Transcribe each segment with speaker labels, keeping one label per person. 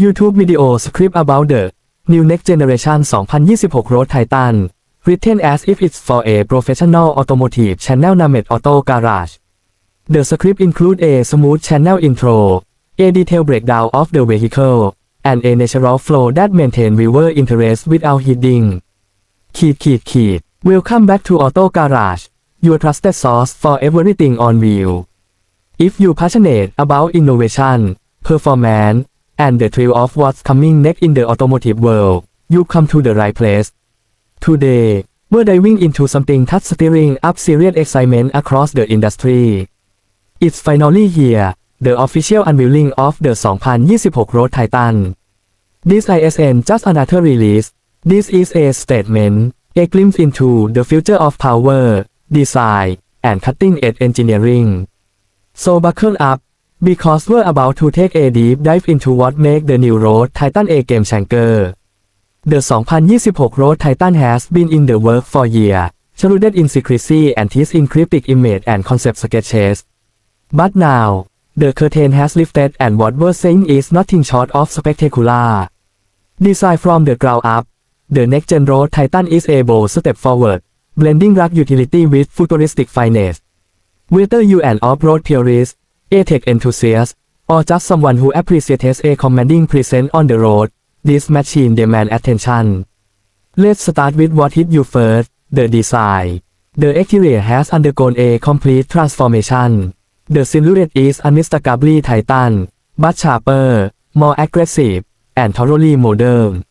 Speaker 1: YouTube video script about the new next generation 2026 Road Titan written as if it's for a professional automotive channel named Auto Garage The script include a smooth channel intro a detailed breakdown of the vehicle and a natural flow that maintain viewer interest without hitting ขีดขีดขีด Welcome back to Auto Garage your trusted source for everything on wheel If you passionate about innovation, performance, and the thrill of what's coming next in the automotive world, you come to the right place. Today, we're diving into something that's stirring up serious excitement across the industry. It's finally here, the official unveiling of the 2026 Road Titan. This ISN just another release. This is a statement, a glimpse into the future of power, design, and cutting-edge engineering. So buckle up, because we're about to take a deep dive into what makes the new Road Titan a game changer. The 2026 Road Titan has been in the work for years, shrouded in secrecy and teased in cryptic image and concept sketches. But now, the curtain has lifted and what we're saying is nothing short of spectacular. Designed from the ground up, the next-gen Road Titan is a bold step forward, blending rugged utility with futuristic finesse. Whether you an off-road purist, a tech enthusiast, or just someone who appreciates a commanding presence on the road, this machine demands attention. Let's start with what hit you first, the design. The exterior has undergone a complete transformation. The silhouette is unmistakably Titan, but sharper, more aggressive, and thoroughly modern.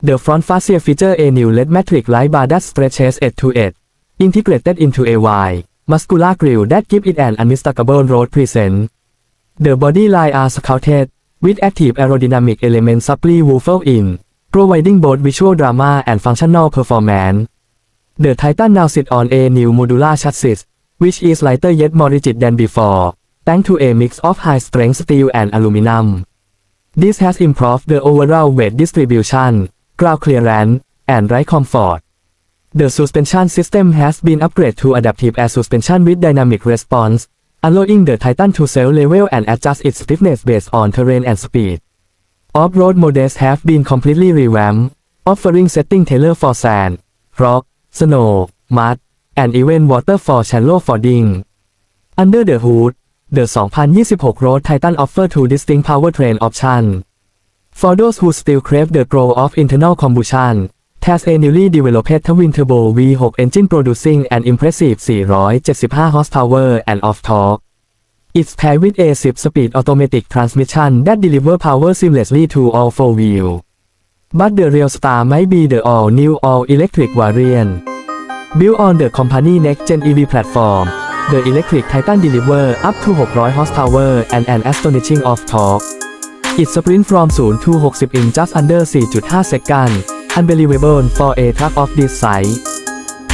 Speaker 1: The front fascia feature a new LED matrix light bar that stretches edge to edge, integrated into a wide, muscular Grill that give it an unmistakable road presence. The body line are sculpted, with active aerodynamic elements subtly woven in, providing both visual drama and functional performance. The Titan now sits on a new modular chassis, which is lighter yet more rigid than before, thanks to a mix of high-strength steel and aluminum. This has improved the overall weight distribution, ground clearance, and ride comfort. The suspension system has been upgraded to adaptive air suspension with dynamic response, allowing the Titan to self-level and adjust its stiffness based on terrain and speed. Off-road models have been completely revamped, offering setting tailored for sand, rock, snow, mud, and even water for shallow fording. Under the hood, the 2026 Road Titan offers two distinct powertrain options. For those who still crave the glow of internal combustion, has a newly developed twin turbo V6 engine producing an impressive 475 horsepower and off torque. It's paired with a 10-speed automatic transmission that deliver power seamlessly to all four wheels. But the real star might be the all-new all-electric variant. Built on the company next-gen EV platform, the electric Titan deliver up to 600 horsepower and an astonishing off torque. It sprint from 0 to 60 in just under 4.5 seconds, unbelievable for a truck of this size.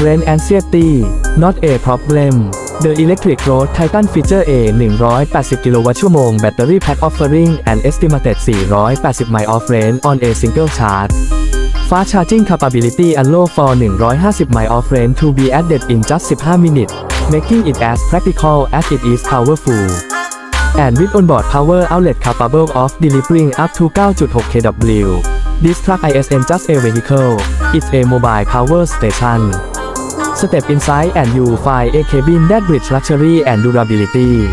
Speaker 1: Rain and safety, not a problem. The electric road Titan feature a 180 kWh battery pack offering an estimated 480 miles of range on a single charge. Fast charging capability allow for 150 miles of range to be added in just 15 minutes, making it as practical as it is powerful. And with onboard power outlet capable of delivering up to 9.6 kW. This truck isn't just a vehicle, it's a mobile power station. Step inside and you find a cabin that bridges luxury and durability.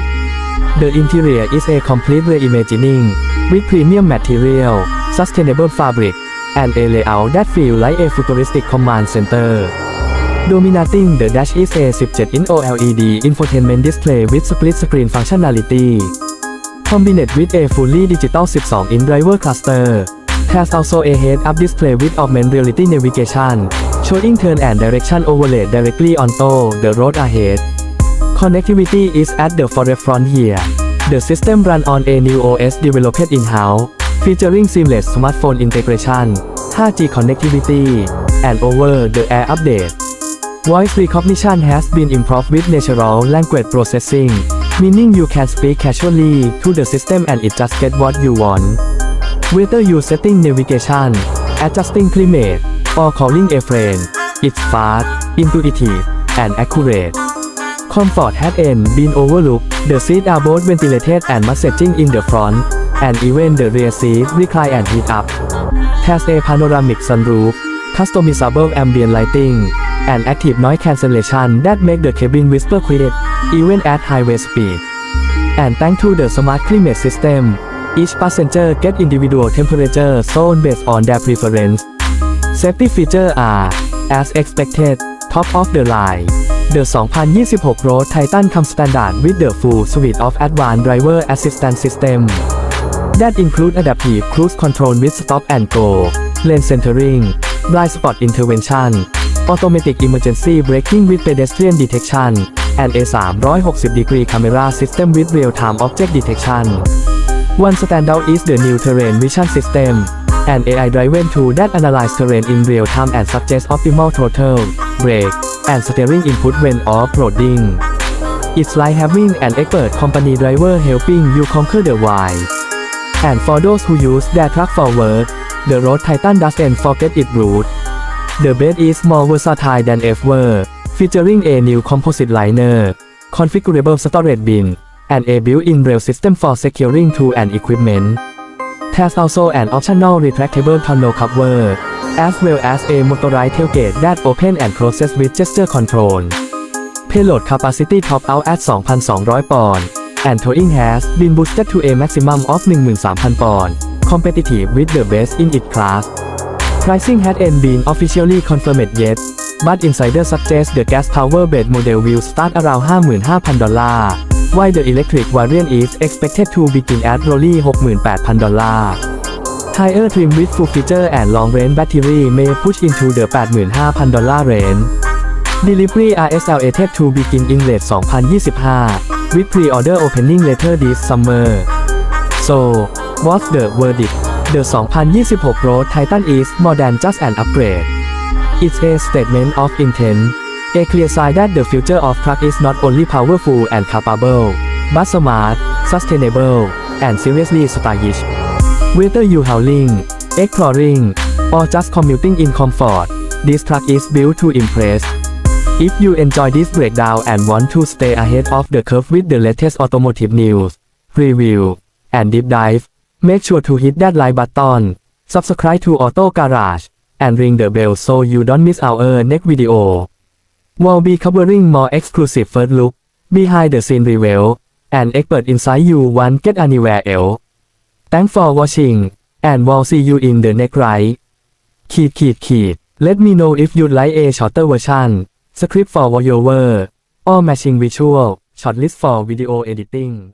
Speaker 1: The interior is a complete reimagining, with premium material, sustainable fabric, and a layout that feels like a futuristic command center. Dominating the dash is a 17-inch OLED infotainment display with split screen functionality. Combined with a fully digital 12-inch driver cluster. Has also a head-up display with augmented reality navigation, showing turn and direction overlaid directly onto the road ahead. Connectivity is at the forefront here. The system run on a new OS developed in-house, featuring seamless smartphone integration, 5G connectivity, and over-the-air update. Voice recognition has been improved with natural language processing, meaning you can speak casually to the system and it just get what you want. Whether you're setting navigation, adjusting climate, or calling a friend, it's fast, intuitive, and accurate. Comfort has been overlooked. The seats are both ventilated and massaging in the front, and even the rear seat recline and heat up. Has a panoramic sunroof, customizable ambient lighting, and active noise cancellation that make the cabin whisper quiet, even at highway speed. And thanks to the smart climate system, each passenger get individual temperature zone based on their preference. Safety features are, as expected, top of the line. The 2026 Road Titan comes standard with the full suite of advanced driver assistance system that include adaptive cruise control with stop and go, lane centering, blind spot intervention, automatic emergency braking with pedestrian detection, and a 360 degree camera system with real-time object detection. One standout is the new terrain vision system, an AI driven tool that analyze terrain in real time and suggests optimal throttle, brake, and steering input when off-roading. It's like having an expert company driver helping you conquer the wild. And for those who use their truck for work, the Road Titan doesn't forget its route. The bed is more versatile than ever, featuring a new composite liner, configurable storage bin, and a built-in rail system for securing tools and equipment. There's also an optional retractable tonneau cover, as well as a motorized tailgate that open and closes with gesture control. Payload capacity top out at 2,200ปอนด์ and towing has been boosted to a maximum of 13,000ปอนด์ competitive with the best in its class. Pricing hadn't been officially confirmed yet, but insider suggest the gas power bed model will start around 55,000ด why the electric variant is expected to begin at roughly 68,000 dollars. Higher trim with full feature and long range battery may push into the 85,000 dollar range. Delivery are expected to begin in late 2025, with pre-order opening later this summer. So, what's the verdict? The 2026 Pro Titan is more than just an upgrade. It's a statement of intent a clear sign that the future of truck is not only powerful and capable, but smart, sustainable, and seriously stylish. Whether you hauling, exploring, or just commuting in comfort, this truck is built to impress. If you enjoy this breakdown and want to stay ahead of the curve with the latest automotive news, review, and deep dive, make sure to hit that like button, subscribe to Auto Garage, and ring the bell so you don't miss our next video. We'll be covering more exclusive first look, behind the scene reveal and expert insight you won't get anywhere else. Thanks for watching, and we'll see you in the next ride. ขีดขีดขีด Let me know if you'd like a shorter version, script for voiceover, or matching visual, short list for video editing.